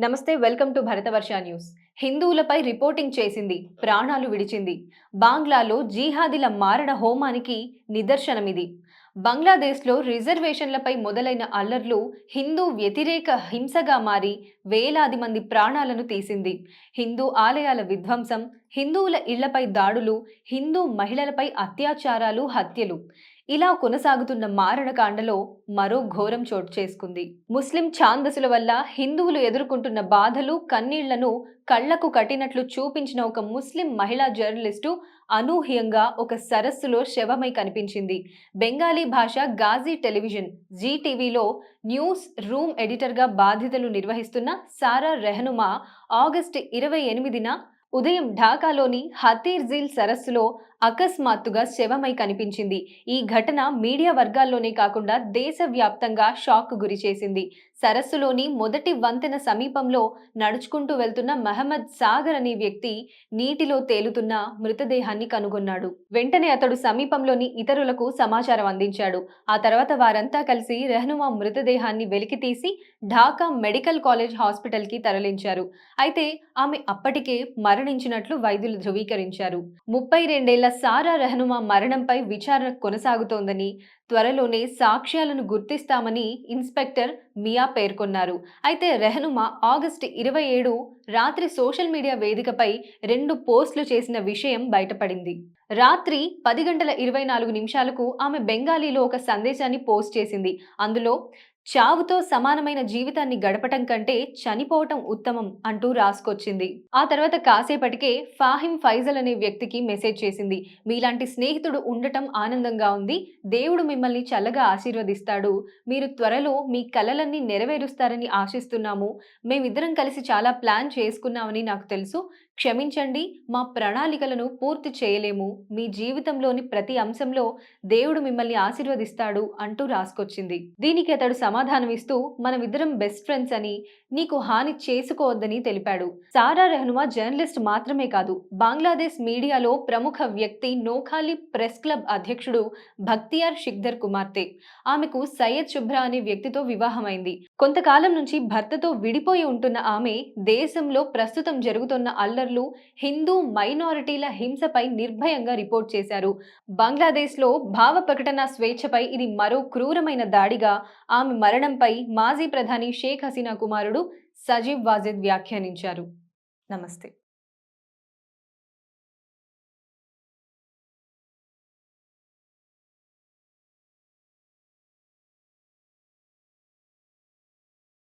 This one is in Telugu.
నమస్తే వెల్కమ్ టు భరతవర్ష న్యూస్. హిందువులపై రిపోర్టింగ్ చేసింది ప్రాణాలు విడిచింది. బాంగ్లాలో జీహాదీల మారణ హోమానికి నిదర్శనమిది. బంగ్లాదేశ్లో రిజర్వేషన్లపై మొదలైన అల్లర్లు హిందూ వ్యతిరేక హింసగా మారి వేలాది మంది ప్రాణాలను తీసింది. హిందూ ఆలయాల విధ్వంసం హిందువుల ఇళ్ళపై దాడులు హిందూ మహిళలపై అత్యాచారాలు హత్యలు. ఇలా కొనసాగుతున్న మారణకాండలో మరో ఘోరం చోటు చేసుకుంది. ముస్లిం ఛాందసుల వల్ల హిందువులు ఎదుర్కొంటున్న బాధలు కన్నీళ్ళను కళ్ళకు కట్టినట్లు చూపించిన ఒక ముస్లిం మహిళా జర్నలిస్టు అనూహ్యంగా ఒక సరస్సులో శవమై కనిపించింది. బెంగాలీ భాష గాజీ టెలివిజన్ జీ టీవీలో న్యూస్ రూమ్ ఎడిటర్గా బాధ్యతలు నిర్వహిస్తున్న సారా రెహనుమా ఆగస్టు ఇరవై ఎనిమిదిన ఉదయం ఢాకాలోని హతీర్జీల్ సరస్సులో అకస్మాత్తుగా శవమై కనిపించింది. ఈ ఘటన మీడియా వర్గాల్లోనే కాకుండా దేశవ్యాప్తంగా షాక్ గురి చేసింది. సరస్సులోని మొదటి వంతెన సమీపంలో నడుచుకుంటూ వెళ్తున్న మహమ్మద్ సాగర్ అనే వ్యక్తి నీటిలో తేలుతున్న మృతదేహాన్ని కనుగొన్నాడు. వెంటనే అతడు సమీపంలోని ఇతరులకు సమాచారం అందించాడు. ఆ తర్వాత వారంతా కలిసి రెహనుమా మృతదేహాన్ని వెలికితీసి ఢాకా మెడికల్ కాలేజ్ హాస్పిటల్కి తరలించారు. అయితే ఆమె అప్పటికే మరణించినట్లు వైద్యులు ధృవీకరించారు. ముప్పై రెండేళ్ళ సారా రెహనుమా మరణంపై విచారణ కొనసాగుతోందని త్వరలోనే సాక్ష్యాలను గుర్తిస్తామని ఇన్స్పెక్టర్ మియా పేర్కొన్నారు. అయితే రెహనుమా ఆగస్టు ఇరవై ఏడు రాత్రి సోషల్ మీడియా వేదికపై రెండు పోస్టులు చేసిన విషయం బయటపడింది. రాత్రి పది గంటల ఇరవై నాలుగు నిమిషాలకు ఆమె బెంగాలీలో ఒక సందేశాన్ని పోస్ట్ చేసింది. అందులో చావుతో సమానమైన జీవితాన్ని గడపటం కంటే చనిపోవటం ఉత్తమం అంటూ రాసుకొచ్చింది. ఆ తర్వాత కాసేపటికే ఫాహిం ఫైజల్ అనే వ్యక్తికి మెసేజ్ చేసింది. మీలాంటి స్నేహితుడు ఉండటం ఆనందంగా ఉంది. దేవుడు మిమ్మల్ని చల్లగా ఆశీర్వదిస్తాడు. మీరు త్వరలో మీ కలలన్నీ నెరవేరుస్తారని ఆశిస్తున్నాము. మేమిద్దరం కలిసి చాలా ప్లాన్ చేసుకున్నామని నాకు తెలుసు. క్షమించండి మా ప్రణాళికలను పూర్తి చేయలేము. మీ జీవితంలోని ప్రతి అంశంలో దేవుడు మిమ్మల్ని ఆశీర్వదిస్తాడు అంటూ రాసుకొచ్చింది. దీనికి అతడు సమాధానమిస్తూ మనమిద్దరం బెస్ట్ ఫ్రెండ్స్ అని నీకు హాని చేసుకోవద్దని తెలిపాడు. సారా రెహనుమా జర్నలిస్ట్ మాత్రమే కాదు బంగ్లాదేశ్ మీడియాలో ప్రముఖ వ్యక్తి నోఖాలి ప్రెస్ క్లబ్ అధ్యక్షుడు భక్తియార్ శిఖర్ కుమార్తె. ఆమెకు సయ్యద్ శుభ్రా అనే వ్యక్తితో వివాహమైంది. కొంతకాలం నుంచి భర్తతో విడిపోయి ఉంటున్న ఆమె దేశంలో ప్రస్తుతం జరుగుతున్న అల్లర్లు హిందూ మైనారిటీల హింసపై నిర్భయంగా రిపోర్ట్ చేశారు. బంగ్లాదేశ్లో భావ ప్రకటన స్వేచ్ఛపై ఇది మరో క్రూరమైన దాడిగా ఆమె మరణంపై మాజీ ప్రధాని షేక్ హసీనా కుమారుడు సజీవ్ వాజిద్ వ్యాఖ్యానించారు. నమస్తే.